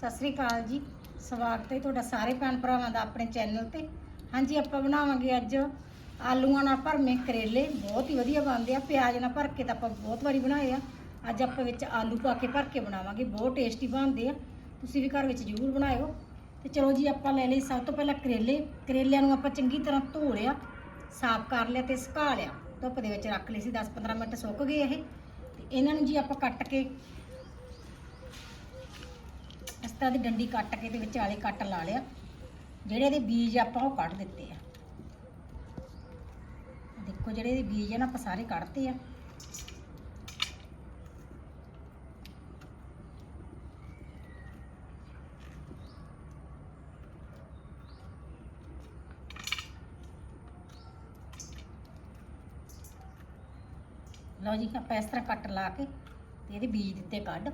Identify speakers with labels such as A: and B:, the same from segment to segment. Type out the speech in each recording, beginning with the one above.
A: ਸਤਿ ਸ੍ਰੀ ਅਕਾਲ ਜੀ। ਸਵਾਗਤ ਹੈ ਤੁਹਾਡਾ ਸਾਰੇ ਭੈਣ ਭਰਾਵਾਂ ਦਾ ਆਪਣੇ ਚੈਨਲ ਤੇ। ਹਾਂਜੀ, ਆਪਾਂ ਬਣਾਵਾਂਗੇ ਅੱਜ ਆਲੂਆਂ ਨਾਲ ਭਰਮੇ ਕਰੇਲੇ। ਬਹੁਤ ਹੀ ਵਧੀਆ ਬਣਦੇ ਆ। ਪਿਆਜ਼ ਨਾਲ ਭਰ ਕੇ ਤਾਂ ਆਪਾਂ ਬਹੁਤ ਵਾਰੀ ਬਣਾਏ ਆ। ਅੱਜ ਆਪਾਂ ਵਿੱਚ ਆਲੂ ਪਾ ਕੇ ਭਰ ਕੇ ਬਣਾਵਾਂਗੇ। ਬਹੁਤ ਟੇਸਟੀ ਬਣਦੇ ਆ। ਤੁਸੀਂ ਵੀ ਘਰ ਵਿੱਚ ਜ਼ਰੂਰ ਬਣਾਇਓ। ਤੇ ਚਲੋ ਜੀ, ਆਪਾਂ ਲੈ ਲਈ ਸਭ ਤੋਂ ਪਹਿਲਾਂ ਕਰੇਲੇ। ਕਰੇਲਿਆਂ ਨੂੰ ਆਪਾਂ ਚੰਗੀ ਤਰ੍ਹਾਂ ਧੋ ਲਿਆ ਸਾਫ਼ ਕਰ ਲਿਆ ਤੇ ਸੁਕਾ ਲਿਆ। ਧੁੱਪ ਦੇ ਵਿੱਚ ਰੱਖ ਲਈ ਸੀ। 10-15 ਮਿੰਟ ਸੁੱਕ ਗਏ ਇਹ। ਤੇ ਇਹਨਾਂ ਨੂੰ ਜੀ ਆਪਾਂ ਕੱਟ ਕੇ ਇਸ ਤਰ੍ਹਾਂ ਦੀ ਡੰਡੀ ਕੱਟ ਕੇ ਤੇ ਵਿਚਾਲੇ ਕੱਟ ਲਾ ਲਿਆ। ਜਿਹੜੇ ਇਹਦੇ ਬੀਜ ਆਪਾਂ ਉਹ ਕੱਢ ਦਿੱਤੇ ਆ। ਦੇਖੋ ਜਿਹੜੇ ਇਹਦੇ ਬੀਜ ਆ ਨਾ, ਆਪਾਂ ਸਾਰੇ ਕੱਢਤੇ ਆ। ਲਓ ਜੀ, ਆਪਾਂ ਇਸ ਤਰ੍ਹਾਂ ਕੱਟ ਲਾ ਕੇ ਤੇ ਇਹਦੇ ਬੀਜ ਦਿੱਤੇ ਕੱਢ।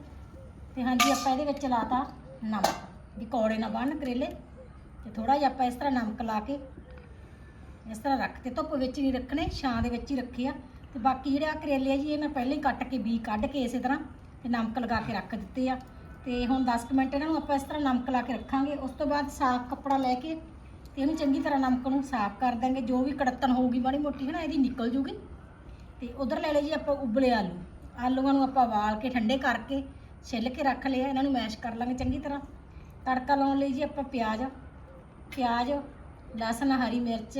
A: ਤੇ ਹਾਂਜੀ, ਆਪਾਂ ਇਹਦੇ ਵਿੱਚ ਲਾਤਾ ਨਮਕ। ਵੀ ਕੌੜੇ ਨਾ ਬਣ ਕਰੇਲੇ। ਤੇ ਥੋੜਾ ਜਿਹਾ ਆਪਾਂ ਇਸ ਤਰ੍ਹਾਂ ਨਮਕ ਲਾ ਕੇ, ਇਸ ਤਰ੍ਹਾਂ ਰੱਖ ਤੇ ਧੁੱਪ ਵਿੱਚ ਨਹੀਂ ਰੱਖਣੇ, ਛਾਂ ਦੇ ਵਿੱਚ ਹੀ ਰੱਖੇ ਆ। ਤੇ ਬਾਕੀ ਜਿਹੜੇ ਆ ਕਰੇਲੇ ਆ ਜੀ, ਇਹ ਮੈਂ ਪਹਿਲਾਂ ਹੀ ਕੱਟ ਕੇ ਬੀ ਕੱਢ ਕੇ ਇਸੇ ਤਰ੍ਹਾਂ ਤੇ ਨਮਕ ਲਗਾ ਕੇ ਰੱਖ ਦਿੱਤੇ ਆ। ਤੇ ਹੁਣ 10 ਕੁ ਮਿੰਟ ਇਹਨਾਂ ਨੂੰ ਆਪਾਂ ਇਸ ਤਰ੍ਹਾਂ ਨਮਕ ਲਾ ਕੇ ਰੱਖਾਂਗੇ। ਉਸ ਤੋਂ ਬਾਅਦ ਸਾਫ਼ ਕੱਪੜਾ ਲੈ ਕੇ ਤੇ ਇਹਨੂੰ ਚੰਗੀ ਤਰ੍ਹਾਂ ਨਮਕ ਨੂੰ ਸਾਫ਼ ਕਰ ਦਾਂਗੇ ਜੋ ਵੀ ਕੜਤਨ ਹੋਊਗੀ, ਮਾੜੀ ਮੋਟੀ ਹੈ ਨਾ ਇਹਦੀ ਨਿਕਲ ਜੂਗੀ। ਤੇ ਉਧਰ ਲੈ ਲਏ ਜੀ ਆਪਾਂ ਉਬਲੇ ਆਲੂ। ਆਲੂਆਂ ਨੂੰ ਆਪਾਂ ਵਾਲ ਕੇ, ਠੰਡੇ ਕਰਕੇ ਛਿੱਲ ਕੇ ਰੱਖ ਲਿਆ, ਇਹਨਾਂ ਨੂੰ ਮੈਸ਼ ਕਰ ਲਾਂਗੇ ਚੰਗੀ ਤਰ੍ਹਾਂ। ਤੜਕਾ ਲਾਉਣ ਲਈ ਜੀ ਆਪਾਂ ਪਿਆਜ਼ ਪਿਆਜ਼, ਲਸਣ, ਹਰੀ ਮਿਰਚ,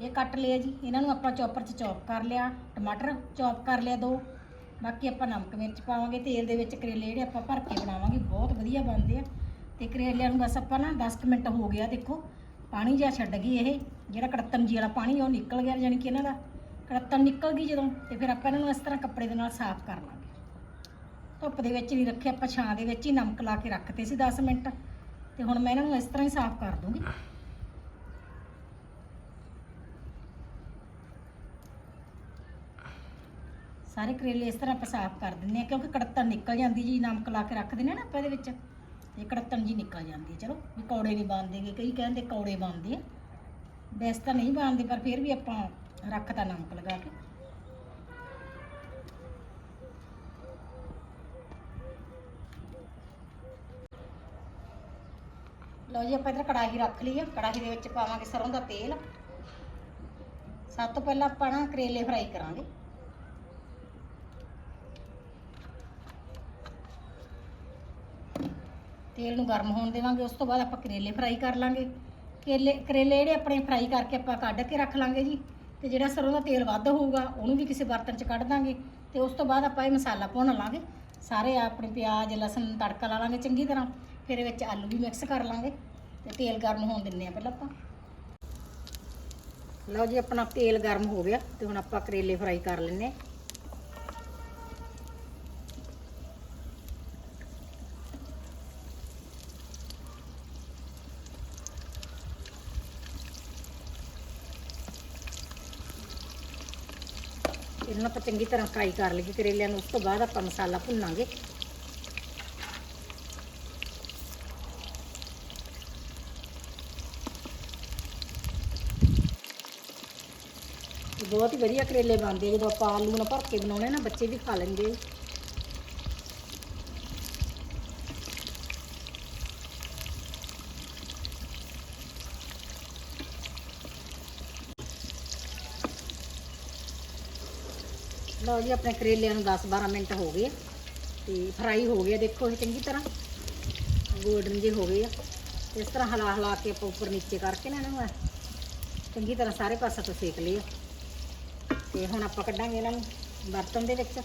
A: ਇਹ ਕੱਟ ਲਿਆ ਜੀ। ਇਹਨਾਂ ਨੂੰ ਆਪਾਂ ਚੌਪਰ 'ਚ ਚੌਪ ਕਰ ਲਿਆ, ਟਮਾਟਰ ਚੌਪ ਕਰ ਲਿਆ ਦੋ। ਬਾਕੀ ਆਪਾਂ ਨਮਕ, ਮਿਰਚ ਪਾਵਾਂਗੇ, ਤੇਲ ਦੇ ਵਿੱਚ ਕਰੇਲੇ ਜਿਹੜੇ ਆਪਾਂ ਭਰ ਕੇ ਬਣਾਵਾਂਗੇ, ਬਹੁਤ ਵਧੀਆ ਬਣਦੇ ਆ। ਤੇ ਕਰੇਲਿਆਂ ਨੂੰ ਬਸ ਆਪਾਂ ਨਾ 10 ਕੁ ਮਿੰਟ ਹੋ ਗਿਆ, ਦੇਖੋ, ਪਾਣੀ ਜਿਹਾ ਛੱਡ ਗਈ ਇਹ। ਜਿਹੜਾ ਕੜਤਨ ਜੀ ਵਾਲਾ ਪਾਣੀ ਉਹ ਨਿਕਲ ਗਿਆ, ਯਾਨੀ ਕਿ ਇਹਨਾਂ ਦਾ। ਕੜਤਨ ਨਿਕਲ ਗਈ ਜਦੋਂ, ਤੇ ਫਿਰ ਆਪਾਂ ਇਹਨਾਂ ਨੂੰ ਇਸ ਤਰ੍ਹਾਂ ਕੱਪੜੇ ਦੇ ਨਾਲ ਸਾਫ਼ ਕਰ ਲਾਂਗੇ। ਧੁੱਪ ਦੇ ਵਿੱਚ ਨਹੀਂ ਰੱਖੇ, ਆਪਾਂ ਛਾਂ ਦੇ ਵਿੱਚ ਹੀ ਨਮਕ ਲਾ ਕੇ ਰੱਖਤੇ ਸੀ 10 ਮਿੰਟ। ਤੇ ਹੁਣ ਮੈਂ ਇਹਨਾਂ ਨੂੰ ਇਸ ਤਰ੍ਹਾਂ ਹੀ ਸਾਫ਼ ਕਰ ਦੂੰਗੀ। ਸਾਰੇ ਕਰੇਲੇ ਇਸ ਤਰ੍ਹਾਂ ਆਪਾਂ ਸਾਫ਼ ਕਰ ਦਿੰਦੇ ਆ ਕਿਉਂਕਿ ਕੜਤਨ ਨਿਕਲ ਜਾਂਦੀ ਜੀ, ਨਮਕ ਲਾ ਕੇ ਰੱਖ ਦਿੰਦੇ ਆ ਨਾ ਆਪਾਂ ਇਹਦੇ ਵਿੱਚ। ਇਹ ਕੜਤਨ ਜੀ ਨਿਕਲ ਜਾਂਦੀ ਹੈ, ਚਲੋ, ਵੀ ਕੌੜੇ ਨਹੀਂ ਬਣਦੇਗੇ ਕਈ ਕਹਿੰਦੇ ਕੌੜੇ ਬਣਦੇ ਆ। ਵੈਸੇ ਤਾਂ ਨਹੀਂ ਬਣਦੇ, ਪਰ ਫਿਰ ਵੀ ਆਪਾਂ ਰੱਖਤਾ ਨਮਕ ਲਗਾ ਕੇ। ਲਓ ਜੀ, ਆਪਾਂ ਇਧਰ ਕੜਾਹੀ ਰੱਖ ਲਈ ਆ। ਕੜਾਹੀ ਦੇ ਵਿੱਚ ਪਾਵਾਂਗੇ ਸਰੋਂ ਦਾ ਤੇਲ। ਸਭ ਤੋਂ ਪਹਿਲਾਂ ਆਪਾਂ ਨਾ ਕਰੇਲੇ ਫਰਾਈ ਕਰਾਂਗੇ। ਤੇਲ ਨੂੰ ਗਰਮ ਹੋਣ ਦੇਵਾਂਗੇ, ਉਸ ਤੋਂ ਬਾਅਦ ਆਪਾਂ ਕਰੇਲੇ ਫਰਾਈ ਕਰ ਲਾਂਗੇ। ਕਰੇਲੇ ਕਰੇਲੇ ਜਿਹੜੇ ਆਪਣੇ ਫਰਾਈ ਕਰਕੇ ਆਪਾਂ ਕੱਢ ਕੇ ਰੱਖ ਲਾਂਗੇ ਜੀ। ਤੇ ਜਿਹੜਾ ਸਰੋਂ ਦਾ ਤੇਲ ਵੱਧ ਹੋਊਗਾ, ਉਹਨੂੰ ਵੀ ਕਿਸੇ ਬਰਤਨ 'ਚ ਕੱਢ ਦਾਂਗੇ। ਤੇ ਉਸ ਤੋਂ ਬਾਅਦ ਆਪਾਂ ਇਹ ਮਸਾਲਾ ਭੁੰਨ ਲਾਂਗੇ। ਸਾਰੇ ਆਪਣੇ ਪਿਆਜ਼, ਲਸਣ, ਤੜਕਾ ਲਾ ਲਾਂਗੇ ਚੰਗੀ ਤਰ੍ਹਾਂ। ਫਿਰ ਇਹ ਵਿੱਚ ਆਲੂ ਵੀ ਮਿਕਸ ਕਰ ਲਾਂਗੇ ਤੇ ਤੇਲ ਗਰਮ ਹੋਣ ਦਿੰਨੇ ਆ ਪਹਿਲਾਂ ਆਪਾਂ। ਲਓ ਜੀ, ਆਪਣਾ ਤੇਲ ਗਰਮ ਹੋ ਗਿਆ ਤੇ ਹੁਣ ਆਪਾਂ ਕਰੇਲੇ ਫਰਾਈ ਕਰ ਲੈਨੇ ਆ ਇਹਨਾਂ ਨੂੰ ਆਪਾਂ ਚੰਗੀ ਤਰ੍ਹਾਂ ਫਰਾਈ ਕਰ ਲਈਏ ਕਰੇਲਿਆਂ ਨੂੰ, ਉਸ ਤੋਂ ਬਾਅਦ ਆਪਾਂ ਮਸਾਲਾ ਭੁੰਨਾਂਗੇ। ਬਹੁਤ ਹੀ ਵਧੀਆ ਕਰੇਲੇ ਬਣਦੇ ਆ, ਜਦੋਂ ਆਪਾਂ ਆਲੂ ਨਾਲ ਭਰ ਕੇ ਬਣਾਉਣੇ ਨਾ, ਬੱਚੇ ਵੀ ਖਾ ਲੈਂਦੇ ਲਓ ਜੀ, ਆਪਣੇ ਕਰੇਲਿਆਂ ਨੂੰ 10-12 ਮਿੰਟ ਹੋ ਗਏ ਤੇ ਫਰਾਈ ਹੋ ਗਿਆ ਦੇਖੋ ਇਹ ਚੰਗੀ ਤਰ੍ਹਾਂ ਗੋਲਡਨ ਜੇ ਹੋ ਗਏ ਆ। ਇਸ ਤਰ੍ਹਾਂ ਹਲਾ ਹਲਾ ਕੇ ਆਪਾਂ ਉੱਪਰ ਨੀਚੇ ਕਰਕੇ ਨਾ ਇਹਨਾਂ ਨੂੰ ਚੰਗੀ ਤਰ੍ਹਾਂ ਸਾਰੇ ਪਾਸੇ ਤੋਂ ਸੇਕ ਲਏ ਤੇ ਹੁਣ ਆਪਾਂ ਕੱਢਾਂਗੇ ਇਹਨਾਂ ਨੂੰ ਬਰਤਨ ਦੇ ਵਿੱਚ।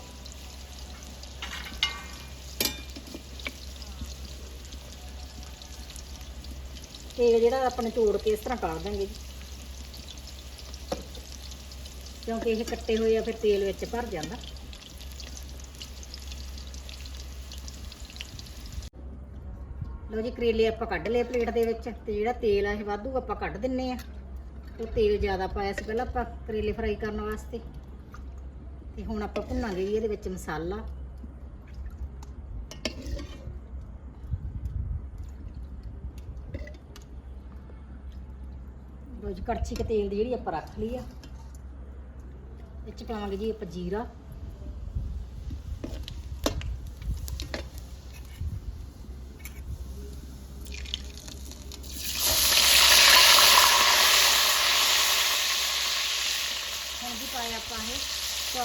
A: ਤੇਲ ਜਿਹੜਾ ਆਪਾਂ ਨੇ ਤੋੜ ਕੇ ਇਸ ਤਰ੍ਹਾਂ ਕੱਢ ਦਾਂਗੇ ਜੀ। ਕਿਉਂਕਿ ਇਹ ਕੱਟੇ ਹੋਏ ਆ, ਫਿਰ ਤੇਲ ਵਿੱਚ ਭਰ ਜਾਂਦਾ। ਲਓ ਜੀ, ਕਰੇਲੇ ਆਪਾਂ ਕੱਢ ਲਏ ਪਲੇਟ ਦੇ ਵਿੱਚ ਤੇ ਜਿਹੜਾ ਤੇਲ ਆ, ਇਹ ਵਾਧੂ ਆਪਾਂ ਕੱਢ ਦਿੰਨੇ ਆ। ਉਹ ਤੇਲ ਜ਼ਿਆਦਾ ਪਾਇਆ ਸੀ ਪਹਿਲਾਂ ਆਪਾਂ ਕਰੇਲੇ ਫਰਾਈ ਕਰਨ ਵਾਸਤੇ। ਤੇ ਹੁਣ ਆਪਾਂ ਭੁੰਨਾਂਗੇ ਜੀ ਇਹਦੇ ਵਿੱਚ ਮਸਾਲਾ। ਲਓ ਜੀ, ਕੜਛੀ ਕ ਤੇਲ ਦੀ ਜਿਹੜੀ ਆਪਾਂ ਰੱਖ ਲਈ ਆ। ਇਹ 'ਚ ਪਾਵਾਂਗੇ ਜੀ ਆਪਾਂ ਜੀਰਾ।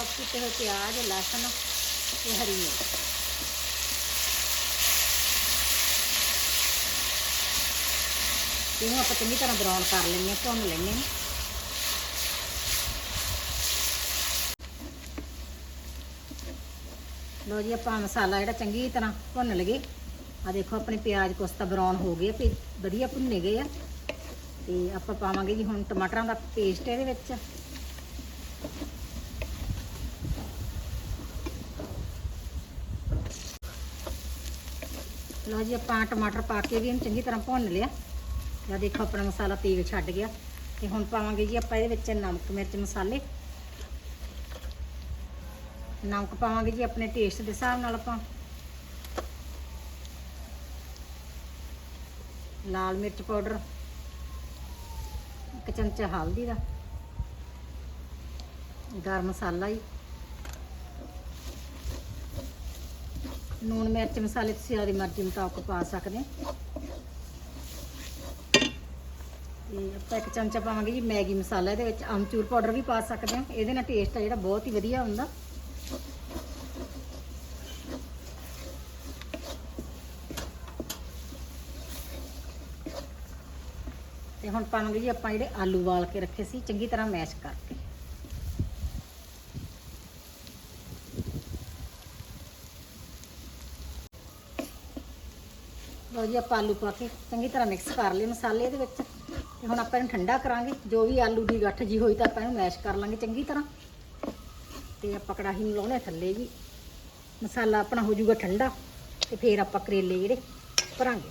A: ਕੀਤੇ ਹੋਏ ਪਿਆਜ਼ ਲਸਣ ਤੇ ਹਰੀ ਮਿਰਚ। ਇਹਨੂੰ ਆਪਾਂ ਚੰਗੀ ਤਰ੍ਹਾਂ ਬਰਾਊਨ ਕਰ ਲੈਂਦੇ ਹਾਂ ਭੁੰਨ ਲੈਂਦੇ ਹਾਂ। ਲੋ ਜੀ ਆਪਾਂ ਮਸਾਲਾ ਜਿਹੜਾ ਚੰਗੀ ਤਰ੍ਹਾਂ ਭੁੰਨ ਲਗੇ ਆ ਦੇਖੋ ਆਪਣੇ ਪਿਆਜ਼ ਕੁਛ ਤਾਂ ਬਰਾਊਨ ਹੋ ਗਏ ਆ, ਵਧੀਆ ਭੁੰਨੇ ਗਏ ਆ। ਤੇ ਆਪਾਂ ਪਾਵਾਂਗੇ ਜੀ ਹੁਣ ਟਮਾਟਰਾਂ ਦਾ ਪੇਸਟ ਇਹਦੇ ਵਿੱਚ। ਲਓ ਜੀ, ਆਪਾਂ ਟਮਾਟਰ ਪਾ ਕੇ ਵੀ ਇਹਨੂੰ ਚੰਗੀ ਤਰ੍ਹਾਂ ਭੁੰਨ ਲਿਆ। ਜਾਂ ਦੇਖੋ, ਆਪਣਾ ਮਸਾਲਾ ਤੇਲ ਛੱਡ ਗਿਆ। ਤੇ ਹੁਣ ਪਾਵਾਂਗੇ ਜੀ ਆਪਾਂ ਇਹਦੇ ਵਿੱਚ ਨਮਕ, ਮਿਰਚ, ਮਸਾਲੇ। ਨਮਕ ਪਾਵਾਂਗੇ ਜੀ ਆਪਣੇ ਟੇਸਟ ਦੇ ਹਿਸਾਬ ਨਾਲ ਆਪਾਂ। ਲਾਲ ਮਿਰਚ ਪਾਊਡਰ, ਇੱਕ ਚਮਚਾ ਹਲਦੀ ਦਾ। ਗਰਮ ਮਸਾਲਾ ਜੀ। ਨੂਣ ਮਿਰਚ ਮਸਾਲੇ ਤੁਸੀਂ ਆਪਦੀ ਮਰਜ਼ੀ ਮੁਤਾਬਕ ਪਾ ਸਕਦੇ ਹੋ। ਤੇ ਆਪਾਂ ਇੱਕ ਚਮਚਾ ਪਾਵਾਂਗੇ ਜੀ ਮੈਗੀ ਮਸਾਲਾ, ਇਹਦੇ ਵਿੱਚ ਅਮਚੂਰ ਪਾਊਡਰ ਵੀ ਪਾ ਸਕਦੇ ਹਾਂ। ਇਹਦੇ ਨਾਲ ਟੇਸਟ ਆ ਜਿਹੜਾ ਬਹੁਤ ਹੀ ਵਧੀਆ ਹੁੰਦਾ। ਤੇ ਹੁਣ ਪਾਵਾਂਗੇ ਜੀ ਆਪਾਂ ਜਿਹੜੇ ਆਲੂ ਵਾਲ ਕੇ ਰੱਖੇ ਸੀ, ਚੰਗੀ ਤਰ੍ਹਾਂ ਮੈਸ਼ ਕਰਕੇ। ਲਓ ਜੀ, ਆਪਾਂ ਆਲੂ ਪਾ ਕੇ ਚੰਗੀ ਤਰ੍ਹਾਂ ਮਿਕਸ ਕਰ ਲਏ ਮਸਾਲੇ ਦੇ ਵਿੱਚ। ਤੇ ਹੁਣ ਆਪਾਂ ਇਹਨੂੰ ਠੰਡਾ ਕਰਾਂਗੇ। ਜੋ ਵੀ ਆਲੂ ਦੀ ਗੱਠ ਜੀ ਹੋਈ ਤਾਂ ਆਪਾਂ ਇਹਨੂੰ ਮੈਸ਼ ਕਰ ਲਾਂਗੇ ਚੰਗੀ ਤਰ੍ਹਾਂ। ਤੇ ਆਪਾਂ ਕੜਾਹੀ ਨੂੰ ਲਾਉਣੇ ਥੱਲੇ ਜੀ। ਮਸਾਲਾ ਆਪਣਾ ਹੋ ਜਾਊਗਾ ਠੰਡਾ। ਤੇ ਫਿਰ ਆਪਾਂ ਕਰੇਲੇ ਜਿਹੜੇ ਭਰਾਂਗੇ।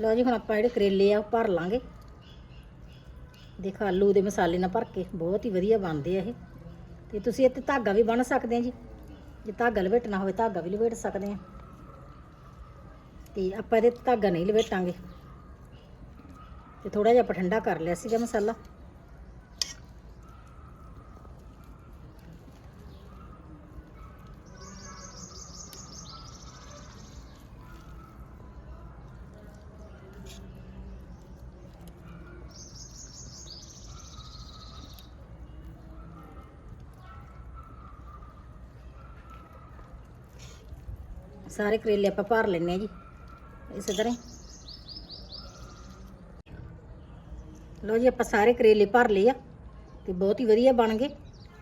A: ਲਓ ਜੀ, ਹੁਣ ਆਪਾਂ ਜਿਹੜੇ ਕਰੇਲੇ ਆ ਉਹ ਭਰ ਲਾਂਗੇ। ਦੇਖੋ, ਆਲੂ ਦੇ ਮਸਾਲੇ ਨਾਲ ਭਰ ਕੇ ਬਹੁਤ ਹੀ ਵਧੀਆ ਬਣਦੇ ਆ ਇਹ। ਤੇ ਤੁਸੀਂ ਇੱਥੇ ਧਾਗਾ ਵੀ ਬਣ ਸਕਦੇ ਆ ਜੀ। ਜੇ ਧਾਗਾ ਲਵੇਟਣਾ ਹੋਵੇ, ਧਾਗਾ ਵੀ ਲਵੇਟ ਸਕਦੇ ਆ। ਤੇ ਆਪਾਂ ਇਹਦੇ ਧਾਗਾ ਨਹੀਂ ਲਵੇਟਾਂਗੇ। ਤੇ ਥੋੜਾ ਜਿਹਾ ਆਪਾਂ ਠੰਡਾ ਕਰ ਲਿਆ ਸੀਗਾ ਮਸਾਲਾ। ਸਾਰੇ ਕਰੇਲੇ ਆਪਾਂ ਭਰ ਲੈਣੇ ਆ ਜੀ, ਇਸੇ ਤਰ੍ਹਾਂ ਲਓ ਜੀ, ਆਪਾਂ ਸਾਰੇ ਕਰੇਲੇ ਭਰ ਲਏ ਆ, ਤੇ ਬਹੁਤ ਹੀ ਵਧੀਆ ਬਣ ਗਏ।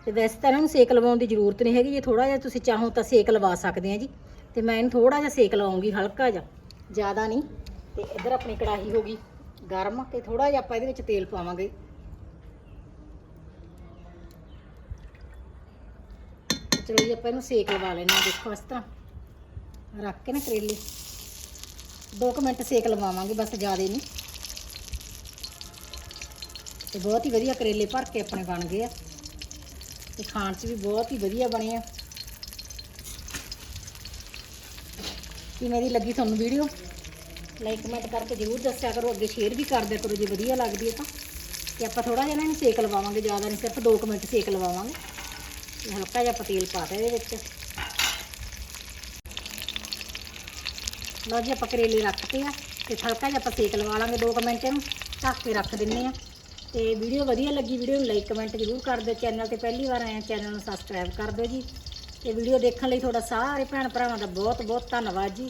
A: ਤੇ ਵੈਸੇ ਤਾਂ ਇਹਨਾਂ ਨੂੰ ਸੇਕ ਲਵਾਉਣ ਦੀ ਜ਼ਰੂਰਤ ਨਹੀਂ ਹੈਗੀ, ਜੇ ਥੋੜਾ ਜਿਹਾ ਤੁਸੀਂ ਚਾਹੋ ਤਾਂ ਸੇਕ ਲਵਾ ਸਕਦੇ ਆ ਜੀ। ਤੇ ਮੈਂ ਇਹਨੂੰ ਥੋੜਾ ਜਿਹਾ ਸੇਕ ਲਵਾਉਂਗੀ, ਹਲਕਾ ਜਿਹਾ, ਜ਼ਿਆਦਾ ਨਹੀਂ। ਤੇ ਇੱਧਰ ਆਪਣੀ ਕੜਾਹੀ ਹੋ ਗਈ ਗਰਮ, ਤੇ ਥੋੜਾ ਜਿਹਾ ਆਪਾਂ ਇਹਦੇ ਵਿੱਚ ਤੇਲ ਪਾਵਾਂਗੇ। ਚਲੋ ਜੀ, ਆਪਾਂ ਇਹਨੂੰ ਸੇਕ ਲਵਾ ਲੈਣਾ ਦੇਖੋ ਇਸ ਤਰ੍ਹਾਂ। ਰੱਖ ਕੇ ਨਾ ਕਰੇਲੇ। 2 ਮਿੰਟ ਸੇਕ ਲਵਾਵਾਂਗੇ, ਬਸ ਜ਼ਿਆਦਾ ਨਹੀਂ। ਤੇ ਬਹੁਤ ਹੀ ਵਧੀਆ ਕਰੇਲੇ ਭਰ ਕੇ ਆਪਣੇ ਬਣ ਗਏ ਆ। ਤੇ ਖਾਣ 'ਚ ਵੀ ਬਹੁਤ ਹੀ ਵਧੀਆ ਬਣੇ ਆ। ਕੀ ਮੇਰੀ ਲੱਗੀ ਤੁਹਾਨੂੰ ਵੀਡੀਓ? ਲਾਈਕ ਕਮੈਂਟ ਕਰਕੇ ਜਰੂਰ ਦੱਸਿਆ ਕਰੋ। ਅੱਗੇ ਸ਼ੇਅਰ ਵੀ ਕਰ ਦਿਆ ਕਰੋ ਜੇ ਵਧੀਆ ਲੱਗਦੀ ਹੈ ਤਾਂ। ਤੇ ਆਪਾਂ ਥੋੜਾ ਜਿਹਾ ਨਾ ਇਹਨੂੰ ਸੇਕ ਲਵਾਵਾਂਗੇ, ਜ਼ਿਆਦਾ ਨਹੀਂ, ਸਿਰਫ 2 ਮਿੰਟ ਸੇਕ ਲਵਾਵਾਂਗੇ। ਹਲਕਾ ਜਿਹਾ ਆਪਾਂ ਤੇਲ ਪਾਤਾ ਇਹਦੇ ਵਿੱਚ। ਲਓ ਜੀ ਆਪਾਂ ਕਰੇਲੇ ਰੱਖਤੇ ਆ ਤੇ ਹਲਕਾ ਜਿਹਾ ਆਪਾਂ ਸੇਕ ਲਵਾ ਲਾਂਗੇ 2 ਮਿੰਟ ਇਹਨੂੰ ਢੱਕ ਕੇ ਰੱਖ ਦਿੰਨੇ ਆ। ਤੇ ਵੀਡੀਓ ਵਧੀਆ ਲੱਗੀ ਵੀਡੀਓ ਨੂੰ ਲਾਈਕ, ਕਮੈਂਟ ਜ਼ਰੂਰ ਕਰ ਦਿਓ। ਚੈਨਲ ਤੇ ਪਹਿਲੀ ਵਾਰ ਆਏ ਚੈਨਲ ਨੂੰ ਸਬਸਕ੍ਰਾਈਬ ਕਰ ਦਿਓ ਜੀ। ਤੇ ਵੀਡੀਓ ਦੇਖਣ ਲਈ ਤੁਹਾਡਾ ਸਾਰੇ ਭੈਣ ਭਰਾਵਾਂ ਦਾ ਬਹੁਤ ਬਹੁਤ ਧੰਨਵਾਦ ਜੀ।